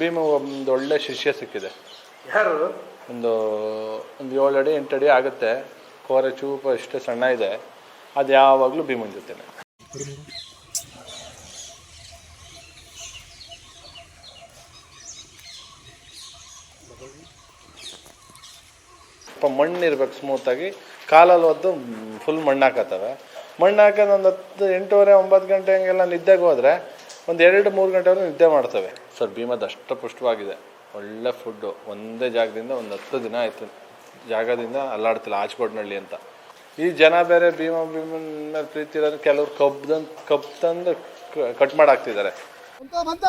ಭೀಮ ಒಂದು ಒಳ್ಳೆ ಶಿಷ್ಯ ಸಿಕ್ಕಿದೆ. ಯಾರು? ಒಂದು ಒಂದು ಏಳು ಅಡಿ ಎಂಟು ಅಡಿ ಆಗುತ್ತೆ. ಕೋರೆ ಚೂಪ ಇಷ್ಟೇ ಸಣ್ಣ ಇದೆ. ಅದು ಯಾವಾಗಲೂ ಭೀಮನ ಜೊತೆನೆ. ಸ್ವಲ್ಪ ಮಣ್ಣು ಇರ್ಬೇಕು ಸ್ಮೂತಾಗಿ ಕಾಲಲ್ಲಿ ಒದ್ದು ಫುಲ್ ಮಣ್ಣು ಹಾಕತ್ತವೆ. ಮಣ್ಣು ಹಾಕೋದು ಒಂದು ಹತ್ತು ಎಂಟೂವರೆ ಒಂಬತ್ತು ಗಂಟೆ ಹಂಗೆಲ್ಲ ನಿದ್ದೆಗೆ ಹೋದರೆ ಒಂದು ಎರಡು ಮೂರು ಗಂಟೆವರೆಗೂ ನಿದ್ದೆ ಮಾಡ್ತವೆ. ಸರ್ ಭೀಮದ ಅಷ್ಟಪುಷ್ಟವಾಗಿದೆ ಒಳ್ಳೆ ಫುಡ್ಡು ಒಂದೇ ಜಾಗದಿಂದ ಒಂದು ಹತ್ತು ದಿನ ಆಯಿತು. ಜಾಗದಿಂದ ಅಲ್ಲಾಡ್ತಿಲ್ಲ ಆಚ್ಕೊಡ್ನಳ್ಳಿ ಅಂತ. ಈ ಜನ ಬೇರೆ ಭೀಮ ಭೀಮನ ಮೇಲೆ ಪ್ರೀತಿ ಇರೋದು ಕೆಲವ್ರು ಕಬ್ಬು ಕಬ್ಬು ತಂದು ಕಟ್ ಮಾಡಾಕ್ತಿದ್ದಾರೆ. ಒಂದ್ ಬಂತ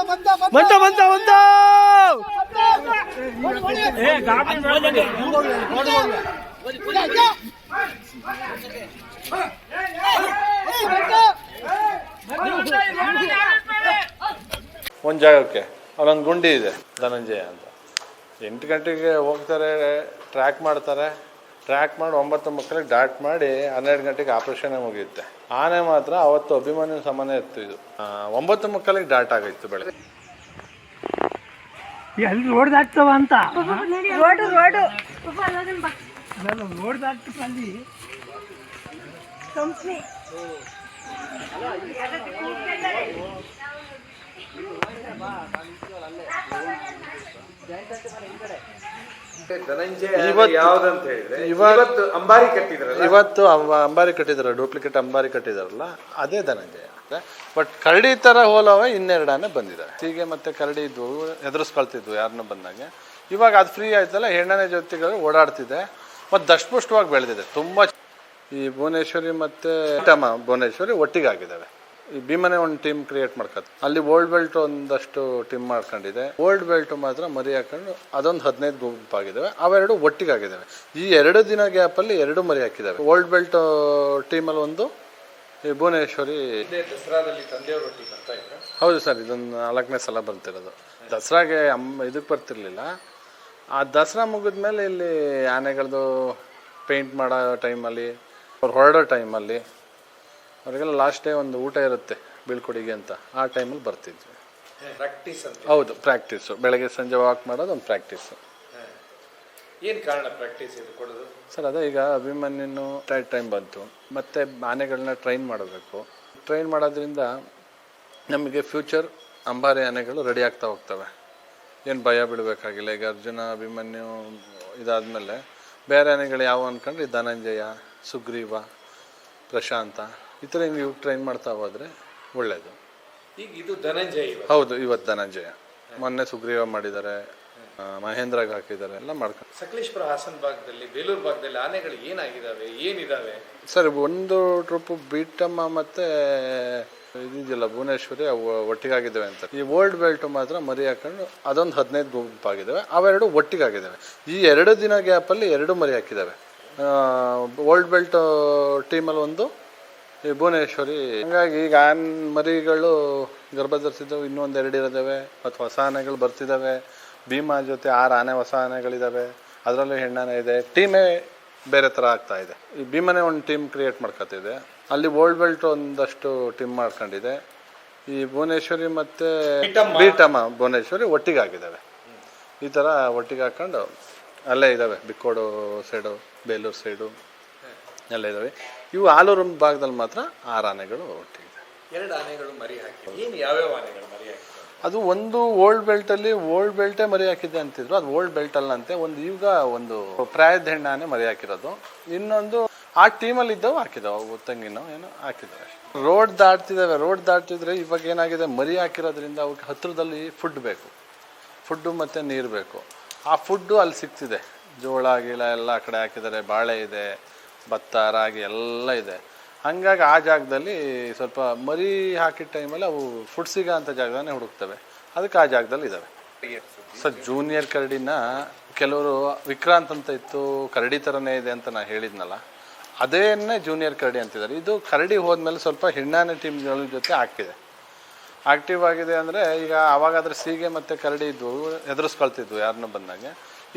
ಬಂತ ಬಂತ ಒಂದು ಜಾಗಕ್ಕೆ. ಅಲ್ಲೊಂದು ಗುಂಡಿ ಇದೆ ಧನಂಜಯ ಅಂತ. ಎಂಟು ಗಂಟೆಗೆ ಹೋಗ್ತಾರೆ ಟ್ರ್ಯಾಕ್ ಮಾಡ್ತಾರೆ. ಟ್ರ್ಯಾಕ್ ಮಾಡಿ ಒಂಬತ್ತು ಮಕ್ಕಳಿಗೆ ಡಾಟ್ ಮಾಡಿ ಹನ್ನೆರಡು ಗಂಟೆಗೆ ಆಪರೇಷನ್ ಮುಗಿಯುತ್ತೆ. ಆನೆ ಮಾತ್ರ ಅವತ್ತು ಅಭಿಮಾನಿ ಸಮಾನ ಇತ್ತು ಇದು. ಒಂಬತ್ತು ಮಕ್ಕಳಿಗೆ ಡಾಟ್ ಆಗಿತ್ತು ಬೆಳಗ್ಗೆ. ಎಲ್ಲಿ ರೋಡ್ ದಾಟ್ತವ ಅಂತ? Road road. ನಾನು ರೋಡ್ ದಾಟ್ತು ಅಲ್ಲಿ? ಕಂಪ್ನಿ. ಇವತ್ತು- ಅಂಬಾರಿ ಕಟ್ಟಿದ್ರಲ್ಲ? ಇವತ್ತು ಅಂಬಾರಿ ಕಟ್ಟಿದಾರೆ ಡೂಪ್ಲಿಕೇಟ್ ಅಂಬಾರಿ ಕಟ್ಟಿದಾರಲ್ಲ ಅದೇ ಧನಂಜಯ ಬಟ್ ಕರಡಿ ತರ ಹೋಲವ ಇನ್ನೆರಡನೇ ಬಂದಿದ್ದಾರೆ. ಹೀಗೆ ಮತ್ತೆ ಕರಡಿ ಇದ್ವು ಎದುರಿಸ್ಕೊಳ್ತಿದ್ವು ಯಾರನ್ನ ಬಂದಾಗ. ಇವಾಗ ಅದು ಫ್ರೀ ಆಯ್ತಲ್ಲ ಹೆಣ್ಣನೇ ಜೊತೆಗಳು ಓಡಾಡ್ತಿದೆ. ಮತ್ತು ದಷ್ಟಪುಷ್ಟವಾಗಿ ಬೆಳೆದಿದೆ. ತುಂಬ ಈ ಭುವನೇಶ್ವರಿ ಮತ್ತು ಟಮ ಭುವನೇಶ್ವರಿ ಒಟ್ಟಿಗೆ ಆಗಿದ್ದಾವೆ ಈ ಭೀಮನೆ ಒಂದು ಟೀಮ್ ಕ್ರಿಯೇಟ್ ಮಾಡ್ಕೊತ ಅಲ್ಲಿ ಓಲ್ಡ್ ಬೆಲ್ಟ್ ಒಂದಷ್ಟು ಟೀಮ್ ಮಾಡ್ಕೊಂಡಿದೆ. ಓಲ್ಡ್ ಬೆಲ್ಟ್ ಮಾತ್ರ ಮರಿ ಹಾಕೊಂಡು ಅದೊಂದು ಹದಿನೈದು ಗುಂಪಾಗಿದ್ದಾವೆ ಅವೆರಡು ಒಟ್ಟಿಗೆ ಆಗಿದ್ದಾವೆ ಈ ಎರಡು ದಿನ ಗ್ಯಾಪಲ್ಲಿ ಎರಡು ಮರಿ ಹಾಕಿದ್ದಾವೆ ಓಲ್ಡ್ ಬೆಲ್ಟ್ ಟೀಮಲ್ಲಿ ಒಂದು ಈ ಭುವನೇಶ್ವರಿ ದಸರಾದಲ್ಲಿ ಹೌದು ಸರ್ ಇದೊಂದು ನಾಲ್ಕನೇ ಸಲ ಬರ್ತಿರೋದು ದಸರಾಗೆ ಅಮ್ಮ ಇದಕ್ಕೆ ಬರ್ತಿರ್ಲಿಲ್ಲ. ಆ ದಸರಾ ಮುಗಿದ್ಮೇಲೆ ಇಲ್ಲಿ ಆನೆಗಳದ್ದು ಪೇಂಟ್ ಮಾಡೋ ಟೈಮಲ್ಲಿ ಅವ್ರು ಹೊರಡೋ ಟೈಮಲ್ಲಿ ಅವ್ರಿಗೆಲ್ಲ ಲಾಸ್ಟ್ ಡೇ ಒಂದು ಊಟ ಇರುತ್ತೆ ಬೀಳ್ಕೊಡಿಗೆ ಅಂತ. ಆ ಟೈಮಲ್ಲಿ ಬರ್ತಿದ್ವಿ. ಪ್ರಾಕ್ಟೀಸ್ ಅಂತ? ಹೌದು ಪ್ರಾಕ್ಟೀಸು ಬೆಳಗ್ಗೆ ಸಂಜೆ ವಾಕ್ ಮಾಡೋದು ಒಂದು ಪ್ರಾಕ್ಟೀಸು ಏನು ಕಾರಣ ಪ್ರಾಕ್ಟೀಸ್ ಇದು ಕೊಡೋದು? ಸರ್ ಅದೇ ಈಗ ಅಭಿಮನ್ಯನು ಟೈ ಟೈಮ್ ಬಂತು. ಮತ್ತು ಆನೆಗಳನ್ನ ಟ್ರೈನ್ ಮಾಡಬೇಕು. ಟ್ರೈನ್ ಮಾಡೋದ್ರಿಂದ ನಮಗೆ ಫ್ಯೂಚರ್ ಅಂಬಾರಿ ಆನೆಗಳು ರೆಡಿ ಆಗ್ತಾ ಹೋಗ್ತವೆ. ಏನು ಭಯ ಬಿಡಬೇಕಾಗಿಲ್ಲ ಈಗ ಅರ್ಜುನ ಅಭಿಮನ್ಯು ಇದಾದಮೇಲೆ ಬೇರೆ ಆನೆಗಳು ಯಾವ ಅಂದ್ಕೊಂಡ್ರೆ ಧನಂಜಯ ಸುಗ್ರೀವ ಪ್ರಶಾಂತ ಈ ಥರ ನೀವು ಟ್ರೈನ್ ಮಾಡ್ತಾ ಹೋದರೆ ಒಳ್ಳೆಯದು ಈಗ ಇದು ಧನಂಜಯ ಹೌದು ಇವತ್ತು ಧನಂಜಯ. ಮೊನ್ನೆ ಸುಗ್ರೀವ ಮಾಡಿದ್ದಾರೆ ಮಹೇಂದ್ರಾಗ ಮಹೇಂದ್ರಗೆ ಹಾಕಿದ್ದಾರೆ ಎಲ್ಲ ಮಾಡ್ಕೊಂಡು ಸಕಲೇಶ್ಪುರ ಹಾಸನ ಭಾಗದಲ್ಲಿ ಬೇಲೂರು ಭಾಗದಲ್ಲಿ ಆನೆಗಳು ಏನಾಗಿದ್ದಾವೆ ಏನಿದಾವೆ? ಸರ್ ಒಂದು ಟ್ರಿಪ್ ಬೀಟಮ್ಮ ಮತ್ತೆ ಇದಿದೆಯಲ್ಲ ಭುವನೇಶ್ವರಿ ಅವು ಒಟ್ಟಿಗಾಗಿದ್ದಾವೆ ಅಂತ. ಈ ಓಲ್ಡ್ ಬೆಲ್ಟ್ ಮಾತ್ರ ಮರಿ ಹಾಕೊಂಡು ಅದೊಂದು ಹದಿನೈದು ಗುಂಪಾಗಿದ್ದಾವೆ ಅವೆರಡು ಒಟ್ಟಿಗಾಗಿದ್ದಾವೆ. ಈ ಎರಡು ದಿನ ಗ್ಯಾಪಲ್ಲಿ ಎರಡು ಮರಿ ಹಾಕಿದ್ದಾವೆ. ಓಲ್ಡ್ ಬೆಲ್ಟ್ ಟೀಮಲ್ಲಿ ಒಂದು ಈ ಭುವನೇಶ್ವರಿ. ಹಂಗಾಗಿ ಈಗ ಆನ್ ಮರಿಗಳು ಗರ್ಭ ಧರಿಸಿದ್ದವು ಇನ್ನೂ ಒಂದು ಎರಡು ಇರೋದವೆ ಮತ್ತು ಹೊಸ ಆನೆಗಳು ಬರ್ತಿದ್ದಾವೆ ಭೀಮಾ ಜೊತೆ ಆರು ಆನೆ ಹೊಸ ಆನೆಗಳಿದ್ದಾವೆ ಅದರಲ್ಲೂ ಹೆಣ್ಣಾನೆ ಇದೆ. ಟೀಮೇ ಬೇರೆ ಥರ ಆಗ್ತಾ ಇದೆ. ಈ ಭೀಮನೆ ಒಂದು ಟೀಮ್ ಕ್ರಿಯೇಟ್ ಮಾಡ್ಕೊತಿದೆ ಅಲ್ಲಿ ಓಲ್ಡ್ ಬೆಲ್ಟ್ ಒಂದಷ್ಟು ಟೀಮ್ ಮಾಡ್ಕೊಂಡಿದೆ. ಈ ಭುವನೇಶ್ವರಿ ಮತ್ತು ಬೀಟಮ್ಮ ಭುವನೇಶ್ವರಿ ಒಟ್ಟಿಗೆ ಆಗಿದ್ದಾವೆ ಈ ಥರ ಒಟ್ಟಿಗೆ ಹಾಕ್ಕೊಂಡು ಅಲ್ಲೇ ಇದ್ದಾವೆ ಬಿಕ್ಕೋಡು ಸೈಡು ಬೇಲೂರು ಸೈಡು ಎಲ್ಲ ಇದ್ದಾವೆ ಇವು ಆಲೂರು ಭಾಗದಲ್ಲಿ ಮಾತ್ರ ಆರು ಆನೆಗಳು ಒಟ್ಟಿಗೆ ಎರಡು ಆನೆಗಳು ಮರಿ ಹಾಕಿ ಏನು ಯಾವ್ಯಾವ ಆನೆಗಳು ಮರಿ ಹಾಕಿ ಅದು ಒಂದು ಓಲ್ಡ್ ಬೆಲ್ಟಲ್ಲಿ ಓಲ್ಡ್ ಬೆಲ್ಟೇ ಮರಿ ಹಾಕಿದೆ ಅಂತಿದ್ರು. ಅದು ಓಲ್ಡ್ ಬೆಲ್ಟ್ ಅಲ್ಲ ಅಂತೆ ಒಂದು ಈಗ ಒಂದು ಪ್ರಾಯದ ಹೆಣ್ಣಾನೆ ಮರಿ ಹಾಕಿರೋದು. ಇನ್ನೊಂದು ಆ ಟೀಮಲ್ಲಿ ಇದ್ದವು ಹಾಕಿದಾವೆ ತಂಗಿನೋ ಏನೋ ಹಾಕಿದ್ದಾರೆ ರೋಡ್ ದಾಟ್ತಿದ್ದಾವೆ. ರೋಡ್ ದಾಟ್ತಿದ್ರೆ ಇವಾಗ ಏನಾಗಿದೆ? ಮರಿ ಹಾಕಿರೋದ್ರಿಂದ ಅವಕ್ಕೆ ಹತ್ರದಲ್ಲಿ ಫುಡ್ ಬೇಕು. ಫುಡ್ಡು ಮತ್ತು ನೀರು ಬೇಕು. ಆ ಫುಡ್ಡು ಅಲ್ಲಿ ಸಿಗ್ತಿದೆ. ಜೋಳ ಗೀಳ ಎಲ್ಲ ಆ ಕಡೆ ಹಾಕಿದ್ದಾರೆ. ಬಾಳೆ ಇದೆ. ಭತ್ತ ರಾಗಿ ಎಲ್ಲ ಇದೆ. ಹಂಗಾಗಿ ಆ ಜಾಗದಲ್ಲಿ ಸ್ವಲ್ಪ ಮರಿ ಹಾಕಿದ ಟೈಮಲ್ಲಿ ಅವು ಫುಡ್ ಅಂತ ಜಾಗನೇ ಹುಡುಕ್ತವೆ. ಅದಕ್ಕೆ ಆ ಜಾಗದಲ್ಲಿ ಇದ್ದಾವೆ ಸರ್ ಜೂನಿಯರ್ ಕರಡಿನ ಕೆಲವರು ವಿಕ್ರಾಂತ್ ಅಂತ ಇತ್ತು, ಕರಡಿ ಥರನೇ ಇದೆ ಅಂತ ನಾನು ಹೇಳಿದ್ನಲ್ಲ, ಅದೇನೇ ಜೂನಿಯರ್ ಕರಡಿ ಅಂತಿದ್ದಾರೆ. ಇದು ಕರಡಿ ಹೋದ್ಮೇಲೆ ಸ್ವಲ್ಪ ಹೆಣ್ಣಾನೆ ಟೀಮ್ಗಳ ಜೊತೆ ಆಗ್ತಿದೆ ಆಕ್ಟಿವ್ ಆಗಿದೆ ಅಂದರೆ ಈಗ ಆವಾಗಾದ್ರೆ ಸೀಗೆ ಮತ್ತು ಕರಡಿ ಇದ್ವು, ಎದುರಿಸ್ಕೊಳ್ತಿದ್ವು ಯಾರನ್ನೂ ಬಂದಾಗ.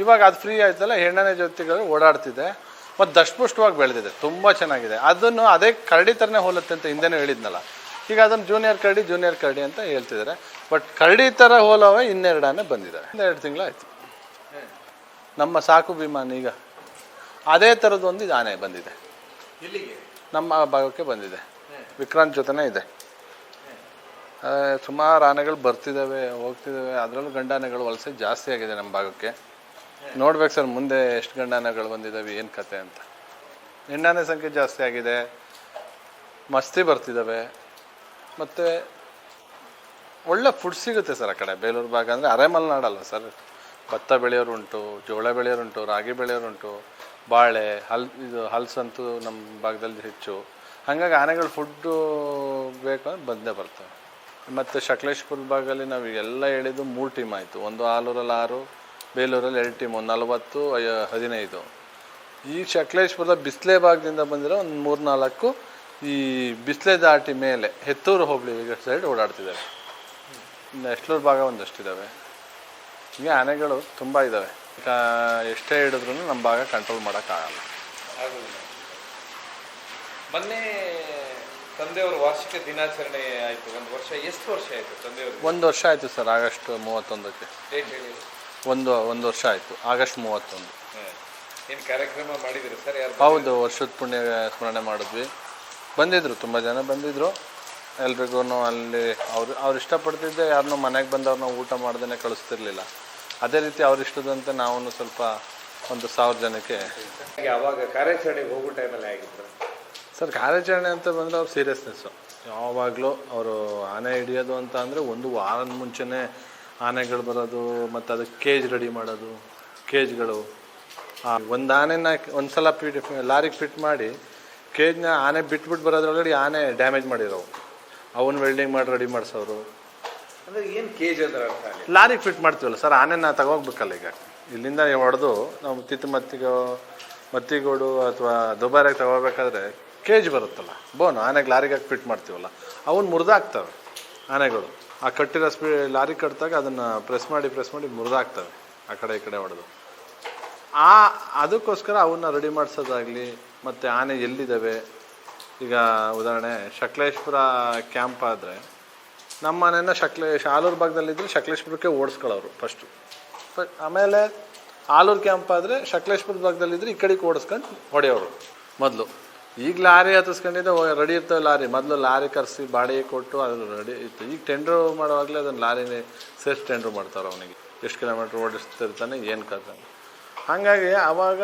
ಇವಾಗ ಅದು ಫ್ರೀ ಆಯ್ತಲ್ಲ, ಹೆಣ್ಣಾನೆ ಜೊತೆಗಳು ಓಡಾಡ್ತಿದೆ. ಮತ್ತು ದಷ್ಟಪುಷ್ಟವಾಗಿ ಬೆಳೆದಿದೆ. ತುಂಬ ಚೆನ್ನಾಗಿದೆ. ಅದನ್ನು ಅದೇ ಕರಡಿ ಥರನೇ ಹೋಲುತ್ತೆ ಅಂತ ಹಿಂದೆನೂ ಹೇಳಿದ್ನಲ್ಲ. ಈಗ ಅದನ್ನು ಜೂನಿಯರ್ ಕರಡಿ ಜೂನಿಯರ್ ಕರಡಿ ಅಂತ ಹೇಳ್ತಿದ್ದಾರೆ. ಬಟ್ ಕರಡಿ ಥರ ಹೋಲವ ಇನ್ನೆರಡನೇ ಬಂದಿದ್ದಾರೆ. ಇನ್ನೆರಡು ಎರಡು ತಿಂಗಳಾಯ್ತು ನಮ್ಮ ಸಾಕು ವಿಮಾನ ಈಗ ಅದೇ ಥರದ್ದು ಒಂದು ಇದು ಆನೆ ಬಂದಿದೆ. ನಮ್ಮ ಭಾಗಕ್ಕೆ ಬಂದಿದೆ. ವಿಕ್ರಾಂತ್ ಜೊತೆನೇ ಇದೆ. ಸುಮಾರು ಆನೆಗಳು ಬರ್ತಿದ್ದಾವೆ ಹೋಗ್ತಿದ್ದಾವೆ ಅದರಲ್ಲೂ ಗಂಡಾನೆಗಳು ವಲಸೆ ಜಾಸ್ತಿ ಆಗಿದೆ ನಮ್ಮ ಭಾಗಕ್ಕೆ. ನೋಡ್ಬೇಕು ಸರ್, ಮುಂದೆ ಎಷ್ಟು ಗಂಡಾನಗಳು ಬಂದಿದ್ದಾವೆ ಏನು ಕತೆ ಅಂತ. ಹೆಣ್ಣಾನೆ ಸಂಖ್ಯೆ ಜಾಸ್ತಿ ಆಗಿದೆ. ಮಸ್ತಿ ಬರ್ತಿದ್ದಾವೆ ಮತ್ತು ಒಳ್ಳೆ ಫುಡ್ ಸಿಗುತ್ತೆ ಸರ್ ಆ ಕಡೆ. ಬೇಲೂರು ಭಾಗ ಅಂದರೆ ಅರೆಮಲೆನಾಡಲ್ಲ ಸರ್. ಭತ್ತ ಬೆಳೆಯೋರುಂಟು, ಜೋಳ ಬೆಳೆಯೋರುಂಟು, ರಾಗಿ ಬೆಳೆಯೋರುಂಟು, ಬಾಳೆ, ಹಲ್, ಇದು ಹಲ್ಸಂತೂ ನಮ್ಮ ಭಾಗದಲ್ಲಿ ಹೆಚ್ಚು. ಹಾಗಾಗಿ ಆನೆಗಳು ಫುಡ್ಡು ಬೇಕು ಅಂದ್ರೆ ಬಂದೇ ಬರ್ತವೆ. ಮತ್ತು ಸಕಲೇಶ್ಪುರ ಭಾಗದಲ್ಲಿ ನಾವು ಎಲ್ಲ ಹೇಳಿದ್ದು ಮೂರು ಟೀಮ್ ಆಯಿತು. ಒಂದು ಆಲೂರಲ್ಲಿ ಆರು ಬೇಲೂರಲ್ಲಿ ಎರಡು ಟೀಮು ನಲವತ್ತು ಐ- ಹದಿನೈದು. ಈ ಸಕಲೇಶ್ಪುರದ ಬಿಸ್ಲೆ ಭಾಗದಿಂದ ಬಂದಿರೋ ಒಂದು ಮೂರು ನಾಲ್ಕು ಈ ಬಿಸ್ಲೆ ದಾಟಿ ಮೇಲೆ ಹೆತ್ತೂರು ಹೋಬಳಿ ಸೈಡ್ ಓಡಾಡ್ತಿದ್ದಾವೆ ಇನ್ನು ಎಷ್ಟೂರು ಭಾಗ ಒಂದಷ್ಟಿದ್ದಾವೆ ಹೀಗೆ ಆನೆಗಳು ತುಂಬ ಇದ್ದಾವೆ ಈಗ ಎಷ್ಟೇ ಹಿಡಿದ್ರೂ ನಮ್ಮ ಭಾಗ ಕಂಟ್ರೋಲ್ ಮಾಡೋಕ್ಕಾಗಲ್ಲ. ಮೊನ್ನೆ ತಂದೆಯವರು ವಾರ್ಷಿಕ ದಿನಾಚರಣೆ ಆಯಿತು. ಒಂದು ವರ್ಷ ಎಷ್ಟು ವರ್ಷ ಆಯಿತು ತಂದೆಯವರು ಒಂದು ವರ್ಷ ಆಯಿತು ಸರ್ ಆಗಸ್ಟ್ ಮೂವತ್ತೊಂದಕ್ಕೆ. ಡೇಟ್ ಹೇಳಿ ಒಂದು ಒಂದು ವರ್ಷ ಆಯಿತು. ಆಗಸ್ಟ್ ಮೂವತ್ತೊಂದು. ಏನು ಕಾರ್ಯಕ್ರಮ ಮಾಡಿದ್ರು ಸರ್? ಯಾರು ಹೌದು ವರ್ಷದ ಪುಣ್ಯ ಸ್ಮರಣೆ ಮಾಡಿದ್ವಿ. ಬಂದಿದ್ರು ತುಂಬ ಜನ ಬಂದಿದ್ರು. ಎಲ್ರಿಗೂ ಅಲ್ಲಿ ಅವ್ರು ಅವ್ರು ಇಷ್ಟಪಡ್ತಿದ್ದೆ ಯಾರನ್ನೂ ಮನೆಗೆ ಬಂದವ್ರನ್ನ ಊಟ ಮಾಡ್ದೇ ಕಳಿಸ್ತಿರ್ಲಿಲ್ಲ. ಅದೇ ರೀತಿ ಅವ್ರ ಇಷ್ಟದಂತೆ ನಾವು ಸ್ವಲ್ಪ ಒಂದು ಸಾವಿರ ಜನಕ್ಕೆ ಯಾವಾಗ ಅವಾಗ ಕಾರ್ಯಾಚರಣೆಗೆ ಹೋಗೋ ಟೈಮಲ್ಲಿ ಆಗಿತ್ತು ಸರ್ ಕಾರ್ಯಾಚರಣೆ ಅಂತ ಬಂದರೆ ಅವ್ರು ಸೀರಿಯಸ್ನೆಸ್ಸು ಯಾವಾಗಲೂ ಅವರು ಆನೆ ಹಿಡಿಯೋದು ಅಂತ ಅಂದರೆ ಒಂದು ವಾರದ ಮುಂಚೆನೇ ಆನೆಗಳು ಬರೋದು ಮತ್ತು ಅದಕ್ಕೆ ಕೇಜ್ ರೆಡಿ ಮಾಡೋದು ಕೇಜ್ಗಳು ಒಂದು ಆನೆನ ಒಂದು ಸಲ ಫಿಟ್ ಲಾರಿಗೆ ಫಿಟ್ ಮಾಡಿ ಕೇಜ್ನ ಆನೆ ಬಿಟ್ಬಿಟ್ಟು ಬರೋದ್ರೊಳಗಡೆ ಆನೆ ಡ್ಯಾಮೇಜ್ ಮಾಡಿರೋವು. ಅವನ್ನ ವೆಲ್ಡಿಂಗ್ ಮಾಡಿ ರೆಡಿ ಮಾಡಿಸೋರು. ಅಂದ್ರೆ ಏನು ಕೇಜ್ ಆಗಲಿ ಲಾರಿಗೆ ಫಿಟ್ ಮಾಡ್ತೀವಲ್ಲ ಸರ್ ಆನೆನ ತಗೋಗ್ಬೇಕಲ್ಲ ಈಗ. ಇಲ್ಲಿಂದ ಹೊಡೆದು ನಾವು ತಿತ್ತು ಮತ್ತಿಗೋ ಮತ್ತಿಗೋಡು ಅಥವಾ ದುಬಾರಿಗೆ ತಗೋಬೇಕಾದ್ರೆ ಕೇಜ್ ಬರುತ್ತಲ್ಲ. ಬೋನು ಆನೆಗೆ ಲಾರಿಗೆ ಹಾಕಿ ಫಿಟ್ ಮಾಡ್ತೀವಲ್ಲ. ಅವನ್ನ ಮುರಿದಾಗ್ತವೆ ಆನೆಗಳು. ಆ ಕಟ್ಟಿರೋ ಸ್ಪೀ ಲಾರಿ ಕಟ್ಟಿದಾಗ ಅದನ್ನು ಪ್ರೆಸ್ ಮಾಡಿ ಪ್ರೆಸ್ ಮಾಡಿ ಮುರಿದಾಗ್ತವೆ. ಆ ಕಡೆ, ಈ ಕಡೆ ಹೊಡೆದು. ಆ, ಅದಕ್ಕೋಸ್ಕರ ಅವನ್ನ ರೆಡಿ ಮಾಡಿಸೋದಾಗಲಿ, ಮತ್ತು ಆನೆ ಎಲ್ಲಿದ್ದಾವೆ? ಈಗ ಉದಾಹರಣೆ, ಶಕ್ಲೇಶ್ಪುರ ಕ್ಯಾಂಪ್ ಆದರೆ, ನಮ್ಮ ಮನೆಯನ್ನ ಶಕ್ಲೇ, ಆಲೂರು ಭಾಗದಲ್ಲಿದ್ದರೆ ಶಕ್ಲೇಶ್ಪುರಕ್ಕೆ ಓಡಿಸ್ಕೊಳ್ಳೋರು ಫಸ್ಟು ಬಟ್ ಆಮೇಲೆ ಆಲೂರು ಕ್ಯಾಂಪ್ ಆದರೆ ಶಕ್ಲೇಶ್ಪುರ ಭಾಗದಲ್ಲಿದ್ದರೆ ಈ ಕಡೆಗೆ ಓಡಿಸ್ಕೊಂಡು ಹೊಡೆಯೋರು ಮೊದಲು. ಈಗ ಲಾರಿ ಹತ್ತಿಸ್ಕೊಂಡಿದ್ದೆ ರೆಡಿ ಇರ್ತವೆ ಲಾರಿ. ಮೊದಲು ಲಾರಿ ಕರೆಸಿ ಬಾಡಿಗೆ ಕೊಟ್ಟು ಅದು ರೆಡಿ ಇತ್ತು. ಈಗ ಟೆಂಡ್ರು ಮಾಡುವಾಗಲೇ ಅದನ್ನು ಲಾರಿನೇ ಸೇರಿಸಿ ಟೆಂಡ್ರು ಮಾಡ್ತಾರೆ ಅವನಿಗೆ. ಎಷ್ಟು ಕಿಲೋಮೀಟ್ರ್ ಓಡಿಸ್ತಿರ್ತಾನೆ, ಏನು ಕರ್ತಾನೆ. ಹಾಗಾಗಿ ಆವಾಗ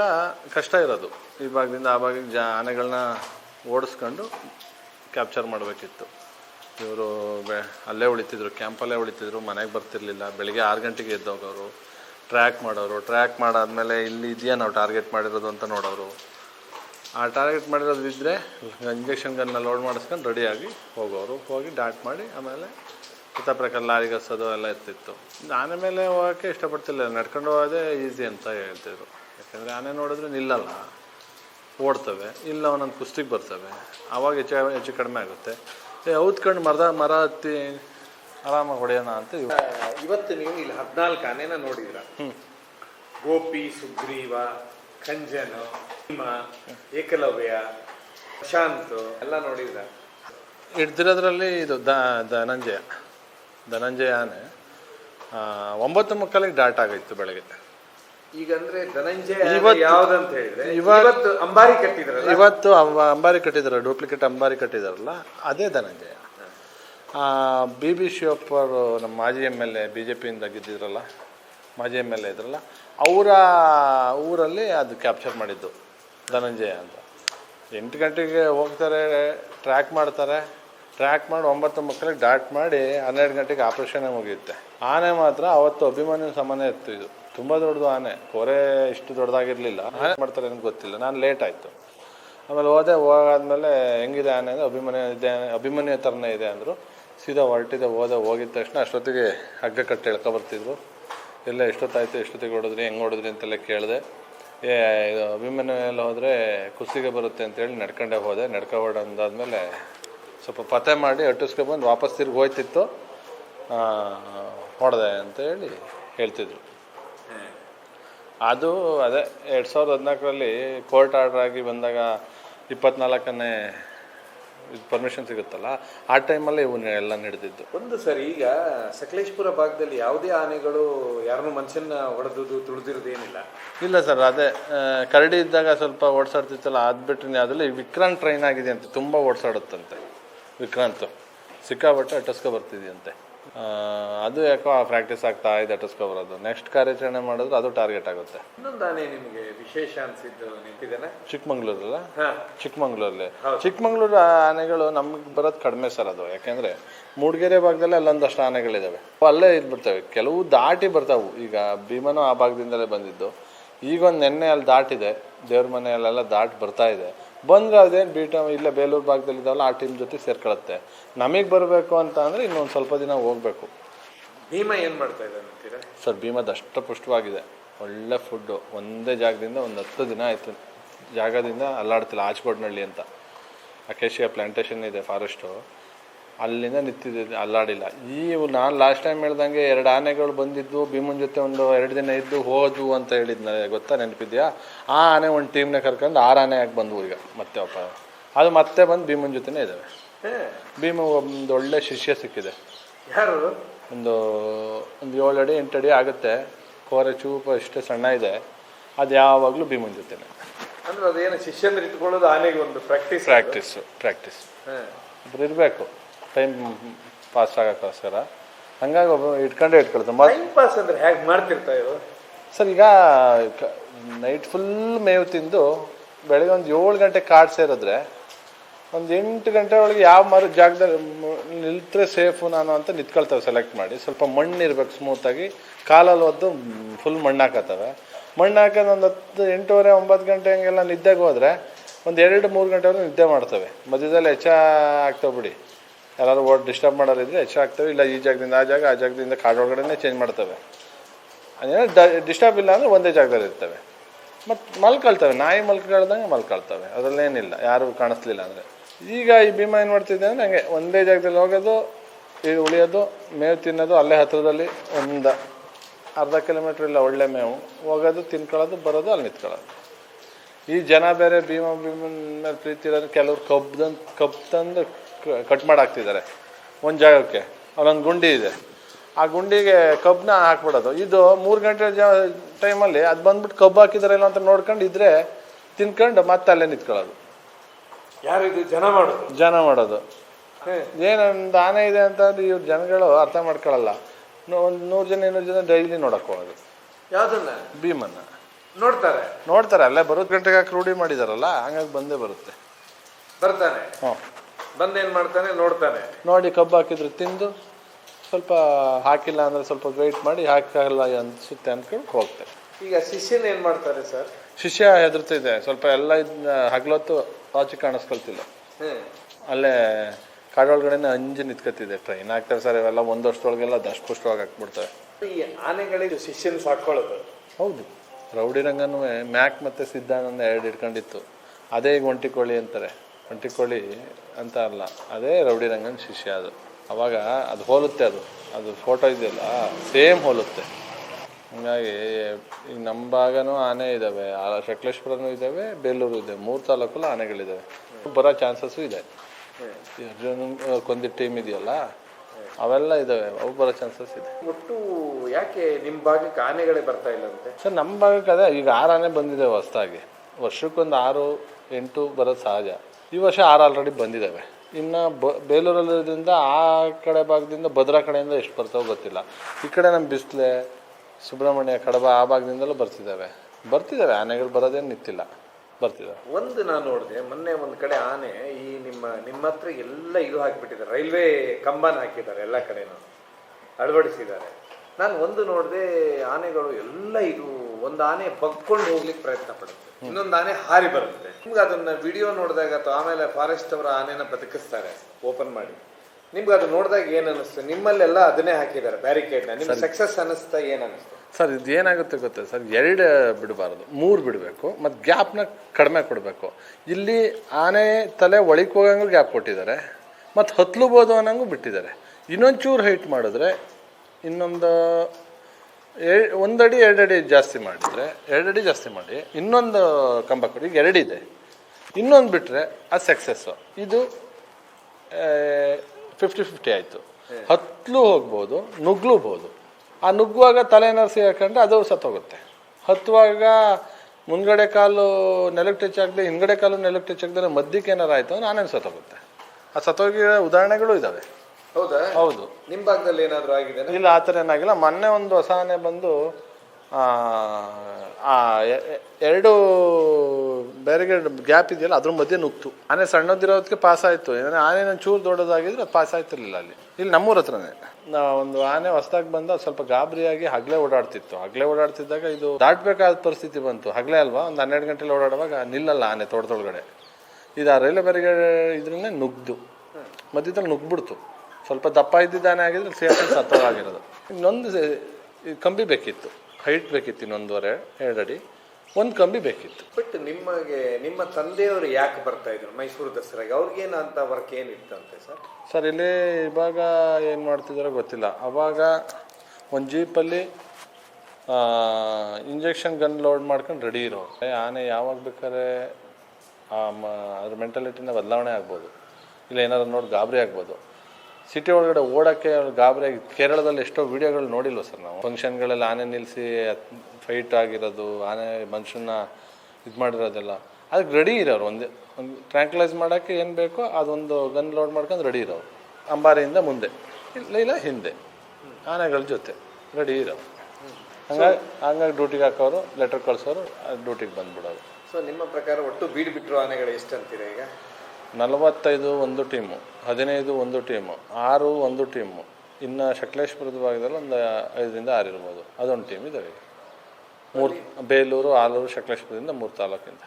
ಕಷ್ಟ ಇರೋದು. ಈ ಭಾಗದಿಂದ ಆ ಭಾಗಕ್ಕೆ ಜಾ ಆನೆಗಳನ್ನ ಓಡಿಸ್ಕೊಂಡು ಕ್ಯಾಪ್ಚರ್ ಮಾಡಬೇಕಿತ್ತು. ಇವರು ಅಲ್ಲೇ ಉಳಿತಿದ್ರು ಕ್ಯಾಂಪಲ್ಲೇ ಉಳಿತಿದ್ರು, ಮನೆಗೆ ಬರ್ತಿರ್ಲಿಲ್ಲ. ಬೆಳಿಗ್ಗೆ ಆರು ಗಂಟೆಗೆ ಎದ್ದೋಗೋರು ಟ್ರ್ಯಾಕ್ ಮಾಡೋರು. ಟ್ರ್ಯಾಕ್ ಮಾಡಾದ್ಮೇಲೆ ಇಲ್ಲಿ ಇದೆಯಾ, ನಾವು ಟಾರ್ಗೆಟ್ ಮಾಡಿರೋದು ಅಂತ ನೋಡೋರು. ಆ ಟಾರ್ಗೆಟ್ ಮಾಡಿರೋದು ಇದ್ದರೆ ಇಂಜೆಕ್ಷನ್ ಗನ್ನ ಲೋಡ್ ಮಾಡಿಸ್ಕೊಂಡು ರೆಡಿಯಾಗಿ ಹೋಗೋರು. ಹೋಗಿ ಡಾಟ್ ಮಾಡಿ ಆಮೇಲೆ ಇತ್ತ ಪ್ರಕಾರ ಲಾರಿಗೆ ಹಸೋದು ಎಲ್ಲ ಇರ್ತಿತ್ತು. ಆನೆ ಮೇಲೆ ಹೋಗೋಕ್ಕೆ ಇಷ್ಟಪಡ್ತಿಲ್ಲ ನಡ್ಕೊಂಡು ಹೋಗೋದೇ ಈಸಿ ಅಂತ ಹೇಳ್ತಿದ್ರು. ಯಾಕೆಂದರೆ ಆನೆ ನೋಡಿದ್ರೆ ನಿಲ್ಲಲ್ಲ. ಓಡ್ತವೆ. ಇಲ್ಲ ಒಂದೊಂದು ಕುಸ್ತಿಗೆ ಬರ್ತವೆ. ಆವಾಗ ಹೆಚ್ಚು ಹೆಚ್ಚು ಕಡಿಮೆ ಆಗುತ್ತೆ. ಏ ಔತ್ಕೊಂಡು ಮರದ ಮರ ಹತ್ತಿ ಆರಾಮಾಗಿ ಹೊಡೆಯೋಣ ಅಂತ ಇವ್- ಇವತ್ತು ನೀವು ಇಲ್ಲಿ ಹದಿನಾಲ್ಕು ಆನೆನ ನೋಡಿದ್ರ ಗೋಪಿ ಸುಗ್ರೀವ ಖಂಜನ ಏಕಲವ್ಯ ಶಾಂತ ಎಲ್ಲ ನೋಡಿದ್ರ ಹಿಡ್ದಿರೋದ್ರಲ್ಲಿ ಇದು ದ ಧನಂಜಯ. ಧನಂಜಯ ಆನೆ ಒಂಬತ್ತು ಮುಕ್ಕಾಲಿಗೆ ಡಾಟ್ ಆಗಿತ್ತು ಬೆಳಗ್ಗೆ. ಈಗಂದ್ರೆ ಧನಂಜಯ ಇವತ್ತು- ಯಾವ್ದಂತ ಹೇಳಿದ್ರೆ ಇವತ್ತು- ಅಂಬಾರಿ ಕಟ್ಟಿದ್ರಲ್ಲ? ಇವತ್ತು ಅಂಬಾರಿ ಕಟ್ಟಿದಾರೆ ಡೂಪ್ಲಿಕೇಟ್ ಅಂಬಾರಿ ಕಟ್ಟಿದಾರಲ್ಲ ಅದೇ ಧನಂಜಯ. ಬಿ ಬಿ ಶಿವಪ್ಪರು ನಮ್ಮ ಮಾಜಿ M L A B J ಪಿಯಿಂದ ಗೆದ್ದಿದ್ರಲ್ಲ ಮಾಜಿ ಎಂ ಎಲ್ ಎ ಇದ್ರಲ್ಲ ಅವರ ಊರಲ್ಲಿ ಅದು ಕ್ಯಾಪ್ಚರ್ ಮಾಡಿದ್ದು. ಧನಂಜಯ ಅಂತ. ಎಂಟು ಗಂಟೆಗೆ ಹೋಗ್ತಾರೆ ಟ್ರ್ಯಾಕ್ ಮಾಡ್ತಾರೆ. ಟ್ರ್ಯಾಕ್ ಮಾಡಿ ಒಂಬತ್ತು ಮಕ್ಕಳಿಗೆ ಡಾಟ್ ಮಾಡಿ ಹನ್ನೆರಡು ಗಂಟೆಗೆ ಆಪ್ರೇಷನ್ನೇ ಮುಗಿಯುತ್ತೆ. ಆನೆ ಮಾತ್ರ ಅವತ್ತು ಅಭಿಮಾನಿ ಸಮಾನ ಇತ್ತು ಇದು. ತುಂಬ ದೊಡ್ಡದು ಆನೆ. ಕೊರೆ ಇಷ್ಟು ದೊಡ್ಡದಾಗಿರಲಿಲ್ಲ. ಆನೆ ಮಾಡ್ತಾರೆ ಅಂತ ಗೊತ್ತಿಲ್ಲ. ನಾನು ಲೇಟ್ ಆಯಿತು. ಆಮೇಲೆ ಹೋದೆ, ಹೋಗಾದ್ಮೇಲೆ ಹೆಂಗಿದೆ ಆನೆ ಅಂದರೆ ಅಭಿಮಾನಿ ಇದೆ ಅಭಿಮನ್ಯು ಥರನೇ ಇದೆ ಅಂದರು. ಸೀದಾ ಹೊರಟಿದೆ, ಹೋದೆ, ಹೋಗಿದ ತಕ್ಷಣ ಅಷ್ಟೊತ್ತಿಗೆ ಹಗ್ಗ ಕಟ್ಟಿ ಎಳ್ಕೊ ಬರ್ತಿದ್ರು. ಎಲ್ಲ ಎಷ್ಟೊತ್ತಾಯಿತು, ಎಷ್ಟೊತ್ತಿಗೆ ಹೊಡೆದ್ರಿ, ಹೆಂಗೆ ಹೊಡೆದ್ರಿ ಅಂತೆಲ್ಲ ಕೇಳಿದೆ. ಏ, ಇದು ಅಭಿಮನ್ಯು ಎಲ್ಲ ಹೋದರೆ ಕುಸ್ತಿಗೆ ಬರುತ್ತೆ ಅಂತೇಳಿ ನಡ್ಕೊಂಡೇ ಹೋದೆ. ನಡ್ಕೊ ಹೊಡಂದಾದ್ಮೇಲೆ ಸ್ವಲ್ಪ ಪತೆ ಮಾಡಿ ಅಟ್ಟಿಸ್ಕೊಬಂದು ವಾಪಸ್ ತಿರ್ಗಿ ಹೋಯ್ತಿತ್ತು. ಹೊಡೆದೆ ಅಂತ ಹೇಳಿ ಹೇಳ್ತಿದ್ರು. ಅದು ಅದೇ, ಎರಡು ಸಾವಿರದ ಹದಿನಾಲ್ಕರಲ್ಲಿ ಕೋರ್ಟ್ ಆರ್ಡರ್ ಆಗಿ ಬಂದಾಗ ಇಪ್ಪತ್ನಾಲ್ಕನೇ ಪರ್ಮಿಷನ್ ಸಿಗುತ್ತಲ್ಲ? ಆ ಟೈಮಲ್ಲೇ ಇವನ್ನ ಎಲ್ಲ ನಡೆದಿದ್ದು. ಒಂದು ಸರಿ ಈಗ ಸಕಲೇಶ್ಪುರ ಭಾಗದಲ್ಲಿ ಯಾವುದೇ ಆನೆಗಳು ಯಾರನ್ನೂ ಮನುಷ್ಯನ ಹೊಡೆದು ತುಳಿದಿರೋದೇನಿಲ್ಲ ಇಲ್ಲ ಸರ್ ಅದೇ ಕರಡಿ ಇದ್ದಾಗ ಸ್ವಲ್ಪ ಓಡಿಸಾಡ್ತಿತ್ತಲ್ಲ ಅದು ಬಿಟ್ಟರೆ ಅದರಲ್ಲಿ ವಿಕ್ರಾಂತ್ ಟ್ರೈನ್ ಆಗಿದೆ ಅಂತ ತುಂಬ ಓಡಿಸಾಡುತ್ತಂತೆ. ವಿಕ್ರಾಂತ್. ಸಿಕ್ಕಾಬಟ್ಟೆ ಅಟಸ್ಕೊ ಬರ್ತಿದೆಯಂತೆ. ಅದು ಯಾಕೋ ಪ್ರಾಕ್ಟೀಸ್ ಆಗ್ತಾ ಇದೆ ಅಟಸ್ಕೋಬರೋದು ನೆಕ್ಸ್ಟ್ ಕಾರ್ಯಾಚರಣೆ ಮಾಡಿದ್ರೆ ಅದು ಟಾರ್ಗೆಟ್ ಆಗುತ್ತೆ. ಇನ್ನೊಂದು ಆನೆ ನಿಮಗೆ ವಿಶೇಷ ಅನ್ಸಿದ್ದು ಚಿಕ್ಕಮಂಗ್ಳೂರಲ್ಲ? ಚಿಕ್ಕಮಂಗ್ಳೂರಲ್ಲಿ ಚಿಕ್ಕಮಂಗ್ಳೂರು ಆನೆಗಳು ನಮ್ಗೆ ಬರೋದು ಕಡಿಮೆ ಸರ್ ಅದು. ಯಾಕೆಂದ್ರೆ ಮೂಡಿಗೆರೆ ಭಾಗದಲ್ಲಿ ಅಲ್ಲೊಂದಷ್ಟು ಆನೆಗಳಿದಾವೆ. ಅಲ್ಲೇ ಇದ್ಬಿಡ್ತವೆ. ಕೆಲವು ದಾಟಿ ಬರ್ತಾವು. ಈಗ ಭೀಮನು ಆ ಭಾಗದಿಂದಲೇ ಬಂದಿದ್ದು. ಈಗ ಒಂದು ನೆನ್ನೆ ಅಲ್ಲಿ ದಾಟಿದೆ. ದೇವ್ರ ಮನೆಯಲ್ಲೆಲ್ಲ ದಾಟಿ ಬರ್ತಾ ಇದೆ. ಬಂದ್ರೆ ಅದೇನು ಟಮ್ ಇಲ್ಲೇ ಬೇಲೂರು ಭಾಗದಲ್ಲಿ ಇದ್ದಾವಲ್ಲ ಆ ಟೀಮ್ ಜೊತೆ ಸೇರ್ಕೊಳತ್ತೆ. ನಮಗೆ ಬರಬೇಕು ಅಂತ ಅಂದರೆ ಇನ್ನೊಂದು ಸ್ವಲ್ಪ ದಿನ ಹೋಗಬೇಕು. ಭೀಮ ಏನು ಮಾಡ್ತಾ ಇದ್ದಾನೆ ಅಂತೀರಾ? ಸರ್ ಭೀಮ ದಷ್ಟಪುಷ್ಟವಾಗಿದೆ ಒಳ್ಳೆ ಫುಡ್ಡು. ಒಂದೇ ಜಾಗದಿಂದ ಒಂದು ಹತ್ತು ದಿನ ಆಯಿತು. ಜಾಗದಿಂದ ಅಲ್ಲಾಡ್ತಿಲ್ಲ ಆಚ್ಕೋಡ್ನಳ್ಳಿ ಅಂತ. ಅಕೇಶಿಯಾ ಪ್ಲಾಂಟೇಶನ್ ಇದೆ ಫಾರೆಸ್ಟು. ಅಲ್ಲಿಂದ ನಿಂತಿದ್ದೆ ಅಲ್ಲಾಡಿಲ್ಲ. ಈ ನಾನು ಲಾಸ್ಟ್ ಟೈಮ್ ಹೇಳ್ದಂಗೆ ಎರಡು ಆನೆಗಳು ಬಂದಿದ್ದು ಭೀಮನ್ ಜೊತೆ ಒಂದು ಎರಡು ದಿನ ಇದ್ದು ಹೋದ್ವು ಅಂತ ಹೇಳಿದ್ನ ಗೊತ್ತಾ ನೆನಪಿದ್ಯಾ? ಆ ಆನೆ ಒಂದು ಟೀಮ್ನ ಕರ್ಕೊಂಡು ಆರು ಆನೆ ಆಗಿ ಬಂದವು ಈಗ ಮತ್ತೆ ಒಬ್ಬ. ಅದು ಮತ್ತೆ ಬಂದು ಭೀಮನ್ ಜೊತೆನೇ ಇದ್ದಾವೆ ಹೇ, ಭೀಮ ಒಂದು ಒಳ್ಳೆ ಶಿಷ್ಯ ಸಿಕ್ಕಿದೆ. ಯಾರು? ಒಂದು ಒಂದು ಏಳು ಅಡಿ ಎಂಟು ಅಡಿ ಆಗುತ್ತೆ. ಕೋರೆ ಚೂಪ ಎಷ್ಟು ಸಣ್ಣ ಇದೆ. ಅದು ಯಾವಾಗಲೂ ಭೀಮನ್ ಜೊತೆನೆ. ಅಂದ್ರೆ ಅದೇನು ಶಿಷ್ಯನ ಇಟ್ಕೊಳ್ಳೋದು ಆನೆಗೆ ಒಂದು ಪ್ರಾಕ್ಟೀಸ್ ಪ್ರಾಕ್ಟೀಸು ಪ್ರಾಕ್ಟೀಸ್ ಒಬ್ರು ಇರಬೇಕು. ಟೈಮ್ ಪಾಸ್ ಆಗೋಕ್ಕೋಸ್ಕರ ಹಂಗಾಗಿ ಒಬ್ಬ ಇಟ್ಕೊಂಡೇ ಇಟ್ಕೊಳ್ತಾರೆ ಟೈಮ್ ಪಾಸ್ ಅಂದ್ರೆ ಹೇಗೆ ಮಾಡ್ತಿರ್ತಾ ಸರ್ ಈಗ ನೈಟ್ ಫುಲ್ ಮೇವು ತಿಂದು ಬೆಳಗ್ಗೆ ಒಂದು ಏಳು ಗಂಟೆ ಕಾಡು ಸೇರಿದ್ರೆ ಒಂದು ಎಂಟು ಗಂಟೆ ಒಳಗೆ ಯಾವ ಮರ ಜಾಗದಲ್ಲಿ ನಿಲ್ತರೆ ನಿಲ್ತ್ರೆ ಸೇಫು ನಾನು ಅಂತ ನಿಂತ್ಕೊಳ್ತವೆ ಸೆಲೆಕ್ಟ್ ಮಾಡಿ. ಸ್ವಲ್ಪ ಮಣ್ಣು ಇರ್ಬೇಕು ಸ್ಮೂತಾಗಿ ಕಾಲಲ್ಲಿ ಒದ್ದು ಫುಲ್ ಮಣ್ಣು ಹಾಕತ್ತವೆ. ಮಣ್ಣು ಹಾಕೋದು ಒಂದು ಹತ್ತು ಎಂಟೂವರೆ ಒಂಬತ್ತು ಗಂಟೆ ಹಂಗೆಲ್ಲ ನಿದ್ದೆಗೆ ಹೋದರೆ ಒಂದು ಎರಡು ಮೂರು ಗಂಟೆವರೆಗೂ ನಿದ್ದೆ ಮಾಡ್ತವೆ. ಮಧ್ಯದಲ್ಲಿ ಹೆಚ್ಚ ಆಗ್ತಾವೆ ಬಿಡಿ. ಯಾರಾದ್ರು ಓಡ್ ಡಿಸ್ಟರ್ಬ್ ಮಾಡೋರಿದ್ರೆ ಹೆಚ್ಚು ಆಗ್ತವೆ, ಇಲ್ಲ ಈ ಜಾಗದಿಂದ ಆ ಜಾಗ, ಆ ಜಾಗದಿಂದ ಕಾಡೊಳಗಡೆನೇ ಚೇಂಜ್ ಮಾಡ್ತವೆ. ಅದೇನೋ ಡಿಸ್ಟರ್ಬ್ ಇಲ್ಲ ಅಂದರೆ ಒಂದೇ ಜಾಗದಲ್ಲಿ ಇರ್ತವೆ. ಮತ್ತು ಮಲ್ಕೊಳ್ತವೆ, ನಾಯಿ ಮಲ್ಕೊಳ್ದಂಗೆ ಮಲ್ಕೊಳ್ತವೆ, ಅದರಲ್ಲೇನಿಲ್ಲ, ಯಾರು ಕಾಣಿಸ್ಲಿಲ್ಲ ಅಂದರೆ. ಈಗ ಈ ಭೀಮ ಏನು ಮಾಡ್ತಿದ್ದೆ ಅಂದರೆ ಹಂಗೆ ಒಂದೇ ಜಾಗದಲ್ಲಿ ಹೋಗೋದು ಈ ಉಳಿಯೋದು, ಮೇವು ತಿನ್ನೋದು, ಅಲ್ಲೇ ಹತ್ರದಲ್ಲಿ ಒಂದು ಅರ್ಧ ಕಿಲೋಮೀಟ್ರ್ ಇಲ್ಲ ಒಳ್ಳೆ ಮೇವು, ಹೋಗೋದು, ತಿನ್ಕೊಳ್ಳೋದು, ಬರೋದು, ಅಲ್ಲಿ ನಿಂತ್ಕೊಳ್ಳೋದು. ಈ ಜನ ಬೇರೆ ಭೀಮ, ಭೀಮನ ಮೇಲೆ ಪ್ರೀತಿ ಇರೋದು ಕೆಲವ್ರು ಕಬ್ಬು ಕಬ್ಬು ತಂದು ಕಟ್ ಮಾಡಿ ಹಾಕ್ತಿದ್ದಾರೆ ಒಂದು ಜಾಗಕ್ಕೆ. ಅಲ್ಲೊಂದು ಗುಂಡಿ ಇದೆ. ಆ ಗುಂಡಿಗೆ ಕಬ್ಬನ್ನ ಹಾಕ್ಬಿಡೋದು. ಇದು ಮೂರು ಗಂಟೆ ಜ ಟೈಮಲ್ಲಿ ಅದು ಬಂದ್ಬಿಟ್ಟು ಕಬ್ಬು ಹಾಕಿದಾರೆ ಇಲ್ಲ ಅಂತ ನೋಡ್ಕೊಂಡು ಇದ್ರೆ ತಿನ್ಕೊಂಡು ಮತ್ತೆ ಅಲ್ಲೇ ನಿಂತ್ಕೊಳ್ಳೋದು. ಯಾರು ಇದು ಜನ ಮಾಡೋದು? ಜನ ಮಾಡೋದು. ಏನೊಂದು ಆನೆ ಇದೆ ಅಂತ ಇವ್ರು ಜನಗಳು ಅರ್ಥ ಮಾಡ್ಕೊಳ್ಳಲ್ಲ ಒಂದು ನೂರು ಜನ ಇನ್ನೂರು ಜನ ಡೈಲಿ ನೋಡಕ್ಕೆ ಹೋಗೋದು. ಯಾವ್ದನ್ನ? ಭೀಮನ್ನ ನೋಡ್ತಾರೆ. ನೋಡ್ತಾರೆ ಅಲ್ಲೇ ಬರೋದು ಗಂಟೆಗೆ ಹಾಕಿ ರೂಢಿ ಮಾಡಿದಾರಲ್ಲ? ಹಂಗಾಗಿ ಬಂದೇ ಬರುತ್ತೆ. ಬರ್ತಾನೆ. ಹ್ಞೂ ಬಂದೇನ್ ಮಾಡ್ತಾನೆ ನೋಡ್ತಾನೆ. ನೋಡಿ ಕಬ್ಬು ಹಾಕಿದ್ರು ತಿಂದು ಸ್ವಲ್ಪ ಹಾಕಿಲ್ಲ ಅಂದರೆ ಸ್ವಲ್ಪ ವೆಯ್ಟ್ ಮಾಡಿ ಹಾಕಲ್ಲ ಅನ್ಸುತ್ತೆ ಅಂದ್ಕೊಂಡು ಹೋಗ್ತಾರೆ ಈಗ ಶಿಷ್ಯನ ಏನ್ ಮಾಡ್ತಾರೆ ಸರ್? ಶಿಷ್ಯ ಹೆದರ್ತಿದೆ ಸ್ವಲ್ಪ ಎಲ್ಲ ಇದನ್ನ ಹಗ್ಲೊತ್ತು ಆಚೆ ಕಾಣಿಸ್ಕೊಳ್ತಿಲ್ಲ. ಅಲ್ಲೇ ಕಾಡೊಳಗಡೆನೆ ಅಂಜು ನಿಂತ್ಕೊತಿದೆ ಟ್ರೈನ್ ಹಾಕ್ತಾರೆ ಸರ್ ಇವೆಲ್ಲ ಒಂದು ವರ್ಷದೊಳಗೆಲ್ಲ ದಷ್ಟಪುಷ್ಟವಾಗಿ ಹಾಕ್ಬಿಡ್ತಾರೆ ಈ ಆನೆಗಳಿಗೆ ಶಿಷ್ಯನ್ ಸಾಕೊಳ್ಳೋದು ಹೌದು. ರೌಡಿ ರಂಗನೂ ಮ್ಯಾಕ್ ಮತ್ತು ಸಿದ್ಧಾನಂದ ಎರಡು ಇಟ್ಕೊಂಡಿತ್ತು ಅದೇ ಈಗ ಒಂಟಿಕೊಳ್ಳಿ ಕೋಳಿ ಅಂತಾರೆ. ಒಂಟಿ ಕೋಳಿ ಅಂತ ಅಲ್ಲ. ಅದೇ ರೌಡಿ ರಂಗನ ಶಿಷ್ಯ ಅದು. ಅವಾಗ ಅದು ಹೋಲುತ್ತೆ ಅದು. ಅದು ಫೋಟೋ ಇದೆಯಲ್ಲ ಸೇಮ್ ಹೋಲುತ್ತೆ. ಹಂಗಾಗಿ ಈಗ ನಮ್ಮ ಭಾಗನೂ ಆನೆ ಇದ್ದಾವೆ ಆ ಸಕಲೇಶ್ಪುರನೂ ಇದ್ದಾವೆ ಬೇಲೂರು ಇದೆ. ಮೂರು ತಾಲೂಕಲ್ಲೂ ಆನೆಗಳಿದ್ದಾವೆ ಬರೋ ಚಾನ್ಸಸ್ಸು ಇದೆ. ಅರ್ಜುನ್ ಕೊಂದಿ ಟೀಮ್ ಇದೆಯಲ್ಲ ಅವೆಲ್ಲ ಇದ್ದಾವೆ ಅವು ಬರೋ ಚಾನ್ಸಸ್ ಇದೆ. ಒಟ್ಟು ಯಾಕೆ ನಿಮ್ಮ ಭಾಗಕ್ಕೆ ಆನೆಗಳೇ ಬರ್ತಾ ಇಲ್ಲ ಅಂತ? ಸರ್ ನಮ್ಮ ಭಾಗಕ್ಕೆ ಅದೇ ಈಗ ಆರು ಆನೆ ಬಂದಿದೆ ಹೊಸದಾಗಿ. ವರ್ಷಕ್ಕೊಂದು ಆರು ಎಂಟು ಬರೋದು ಸಹಜ. ಈ ವರ್ಷ ಆರು ಆಲ್ರೆಡಿ ಬಂದಿದ್ದಾವೆ ಇನ್ನು ಬ ಬೇಲೂರಲ್ಲಿರೋದ್ರಿಂದ ಆ ಕಡೆ ಭಾಗದಿಂದ ಭದ್ರಾ ಕಡೆಯಿಂದ ಎಷ್ಟು ಬರ್ತಾವೋ ಗೊತ್ತಿಲ್ಲ. ಈ ಕಡೆ ನಮ್ಮ ಬಿಸ್ಲೆ ಸುಬ್ರಹ್ಮಣ್ಯ ಕಡಬ ಆ ಭಾಗದಿಂದಲೂ ಬರ್ತಿದ್ದಾವೆ ಬರ್ತಿದ್ದಾವೆ ಆನೆಗಳು ಬರೋದೇನು ನಿಂತಿಲ್ಲ. ಬರ್ತಿದ್ದಾವೆ ಒಂದು ನಾನು ನೋಡಿದೆ ಮೊನ್ನೆ ಒಂದು ಕಡೆ ಆನೆ ಈ ನಿಮ್ಮ ನಿಮ್ಮ ಹತ್ರ ಎಲ್ಲ ಇದು ಹಾಕಿಬಿಟ್ಟಿದ್ದಾರೆ. ರೈಲ್ವೆ ಕಂಬನ ಹಾಕಿದ್ದಾರೆ ಎಲ್ಲ ಕಡೆನೂ. ಅಳವಡಿಸಿದ್ದಾರೆ. ನಾನು ಒಂದು ನೋಡಿದೆ ಆನೆಗಳು ಎಲ್ಲ ಇದು ಒಂದು ಆನೆ ಬಗ್ಕೊಂಡು ಹೋಗ್ಲಿಕ್ಕೆ ಪ್ರಯತ್ನ ಪಡುತ್ತೆ. ಇನ್ನೊಂದು ಆನೆ ಹಾರಿ ಬರುತ್ತೆ. ನಿಮ್ಗೆ ಅದನ್ನ ವಿಡಿಯೋ ನೋಡಿದಾಗ ಅಥವಾ ಆಮೇಲೆ ಫಾರೆಸ್ಟ್ ಅವರ ಆನೆನ ಬದುಕಿಸ್ತಾರೆ ಓಪನ್ ಮಾಡಿ. ನಿಮ್ಗೆ ಅದು ನೋಡಿದಾಗ ಏನ್ ಅನಿಸ್ತು? ನಿಮ್ಮಲ್ಲೆಲ್ಲ ಅದನ್ನೇ ಹಾಕಿದ್ದಾರೆ ಬ್ಯಾರಿಕೇಡ್ನ ನಿಮ್ಗೆ ಸಕ್ಸಸ್ ಅನಿಸ್ತಾ ಏನ್ ಅನಿಸ್ತು? ಸರ್ ಇದು ಏನಾಗುತ್ತೆ ಗೊತ್ತಾ ಸರ್? ಎರಡು ಬಿಡಬಾರ್ದು ಮೂರು ಬಿಡಬೇಕು ಮತ್ತು ಗ್ಯಾಪ್ನ ಕಡಿಮೆ ಕೊಡಬೇಕು. ಇಲ್ಲಿ ಆನೆ ತಲೆ ಒಳಗೆ ಹೋಗಂಗೂ ಗ್ಯಾಪ್ ಕೊಟ್ಟಿದ್ದಾರೆ ಮತ್ತು ಹತ್ಲುಬೋದು ಅನ್ನೋಂಗು ಬಿಟ್ಟಿದ್ದಾರೆ. ಇನ್ನೊಂಚೂರು ಹೈಟ್ ಮಾಡಿದ್ರೆ ಇನ್ನೊಂದು ಒಂದಡಿ ಎರಡಡಿ ಅಡಿ ಜಾಸ್ತಿ ಮಾಡಿದರೆ ಎರಡಡಿ ಅಡಿ ಜಾಸ್ತಿ ಮಾಡಿ ಇನ್ನೊಂದು ಕಂಬ ಕೊಡಿ ಈಗ ಎರಡಿದೆ. ಇನ್ನೊಂದು ಬಿಟ್ಟರೆ ಅದು ಸಕ್ಸಸ್ಸು ಇದು ಫಿಫ್ಟಿ ಫಿಫ್ಟಿ ಆಯಿತು. ಹತ್ತಲು ಹೋಗ್ಬೋದು ನುಗ್ಲೂಬೋದು. ಆ ನುಗ್ಗುವಾಗ ತಲೆ ನರ್ಸಿ ಹಾಕೊಂಡ್ರೆ ಅದು ಸತ್ತೋಗುತ್ತೆ ಹತ್ತುವಾಗ ಮುಂದ್ಗಡೆ ಕಾಲು ನೆಲಕ್ಕೆ ಟಚ್ ಆಗದೆ ಹಿಂದ್ಗಡೆ ಕಾಲು ನೆಲಕ್ಕೆ ಟಚ್ ಆಗದೆ ಮಧ್ಯಕ್ಕೆ ಏನಾರು ಆಯಿತು ನಾನೇನು ಸತ್ತೋಗುತ್ತೆ ಆ ಸತ್ತೋಗಿರೋ ಉದಾಹರಣೆಗಳು ಇದ್ದಾವೆ ಹೌದಾ? ಹೌದು. ನಿಮ್ಮ ಭಾಗದಲ್ಲಿ ಏನಾದರೂ ಆಗಿದೆ ಇಲ್ಲ ಆ ಥರ ಏನಾಗಿಲ್ಲ ಮೊನ್ನೆ ಒಂದು ಹೊಸ ಆನೆ ಬಂದು ಎರಡು ಬೇರೆಗೆ ಗ್ಯಾಪ್ ಇದೆಯಲ್ಲ ಅದ್ರ ಮಧ್ಯೆ ನುಗ್ತು. ಆನೆ ಸಣ್ಣದಿರೋದಕ್ಕೆ ಪಾಸ್ ಆಯಿತು. ಏನಾದ್ರೆ ಆನೆ ಚೂರು ದೊಡ್ಡದಾಗಿದ್ರೆ ಅದು ಪಾಸ್ ಆಯ್ತಿರ್ಲಿಲ್ಲ ಅಲ್ಲಿ. ಇಲ್ಲಿ ನಮ್ಮೂರ ಹತ್ರನೇ. ಒಂದು ಆನೆ ಹೊಸದಾಗಿ ಬಂದ ಸ್ವಲ್ಪ ಗಾಬರಿಯಾಗಿ ಹಗಲೇ ಓಡಾಡ್ತಿತ್ತು. ಹಗಲೇ ಓಡಾಡ್ತಿದ್ದಾಗ ಇದು ದಾಟಬೇಕಾದ ಪರಿಸ್ಥಿತಿ ಬಂತು. ಹಗಲೇ ಅಲ್ವಾ? ಒಂದು ಹನ್ನೆರಡು ಗಂಟೆಲಿ ಓಡಾಡುವಾಗ ನಿಲ್ಲಲ್ಲ ಆನೆ ತೋಟದೊಳಗಡೆ. ಇದು ಆ ರೈಲ್ವೆ ಬೇರೆಗೆ ಇದ್ರನ್ನೇ ನುಗ್ದು. ಮಧ್ಯದಲ್ಲಿ ನುಗ್ಬಿಡ್ತು. ಸ್ವಲ್ಪ ದಪ್ಪ ಇದ್ದಿದ್ದಾನೆ ಆಗಿದ್ರೆ ಸೇಫ್ಟಿ ಸತ್ತವಾಗಿರೋದು ಇನ್ನೊಂದು ಕಂಬಿ ಬೇಕಿತ್ತು. ಹೈಟ್ ಬೇಕಿತ್ತು ಇನ್ನೊಂದುವರೆ ಎರಡು ಅಡಿ ಒಂದು ಕಂಬಿ ಬೇಕಿತ್ತು. ಬಟ್ ನಿಮಗೆ ನಿಮ್ಮ ತಂದೆಯವರು ಯಾಕೆ ಬರ್ತಾ ಇದ್ರು ಮೈಸೂರು ದಸರಾಗೆ? ಅವ್ರಿಗೇನು ಅಂತ ವರ್ಕ್ ಏನಿತ್ತಂತೆ ಸರ್? ಸರ್ ಇಲ್ಲಿ ಇವಾಗ ಏನು ಮಾಡ್ತಿದ್ದಾರೋ ಗೊತ್ತಿಲ್ಲ. ಅವಾಗ ಒಂದು ಜೀಪಲ್ಲಿ ಇಂಜೆಕ್ಷನ್ ಗನ್ ಲೋಡ್ ಮಾಡ್ಕೊಂಡು ರೆಡಿ ಇರೋ ಆನೆ ಯಾವಾಗ ಬೇಕಾದ್ರೆ ಅದ್ರ ಮೆಂಟಾಲಿಟಿನ ಬದಲಾವಣೆ ಆಗ್ಬೋದು. ಇಲ್ಲ ಏನಾದ್ರು ನೋಡಿ ಗಾಬರಿ ಆಗ್ಬೋದು. ಸಿಟಿ ಒಳಗಡೆ ಓಡೋಕ್ಕೆ ಗಾಬರಿ ಕೇರಳದಲ್ಲಿ ಎಷ್ಟೋ ವಿಡಿಯೋಗಳು ನೋಡಿಲ್ವ ಸರ್ ನಾವು? ಫಂಕ್ಷನ್ಗಳಲ್ಲಿ ಆನೆ ನಿಲ್ಲಿಸಿ ಫೈಟ್ ಆಗಿರೋದು, ಆನೆ ಮನುಷ್ಯನ ಇದು ಮಾಡಿರೋದೆಲ್ಲ. ಅದಕ್ಕೆ ರೆಡಿ ಇರೋರು, ಒಂದೇ, ಒಂದು ಟ್ರ್ಯಾಂಕ್ಲೈಸ್ ಮಾಡೋಕ್ಕೆ ಏನು ಬೇಕೋ ಅದೊಂದು ಗನ್ ಲೋಡ್ ಮಾಡ್ಕೊಂಡು ರೆಡಿ ಇರೋರು. ಅಂಬಾರಿಯಿಂದ ಮುಂದೆ, ಇಲ್ಲ ಇಲ್ಲ, ಹಿಂದೆ. ಆನೆಗಳ ಜೊತೆ ರೆಡಿ ಇರೋರು. ಹಂಗಾಗಿ ಹಂಗಾಗಿ ಡ್ಯೂಟಿಗೆ ಹಾಕೋರು ಲೆಟರ್ ಕಳ್ಸೋರು ಡ್ಯೂಟಿಗೆ ಬಂದ್ಬಿಡೋರು. ಸೊ ನಿಮ್ಮ ಪ್ರಕಾರ ಒಟ್ಟು ಬೀಡು ಬಿಟ್ಟರು ಆನೆಗಳು ಎಷ್ಟು ಅಂತೀರಾ ಈಗ? ನಲವತ್ತೈದು ಒಂದು ಟೀಮು ಹದಿನೈದು ಒಂದು ಟೀಮು ಆರು ಒಂದು ಟೀಮು. ಇನ್ನು ಶಕ್ಲೇಶ್ಪುರದ ಭಾಗದಲ್ಲಿ ಒಂದು ಐದರಿಂದ ಆರು ಇರ್ಬೋದು. ಅದೊಂದು ಟೀಮ್ ಇದಾವೆ. ಮೂರು ಬೇಲೂರು ಆಲೂರು ಶಕ್ಲೇಶ್ಪುರದಿಂದ ಮೂರು ತಾಲೂಕಿಂದ.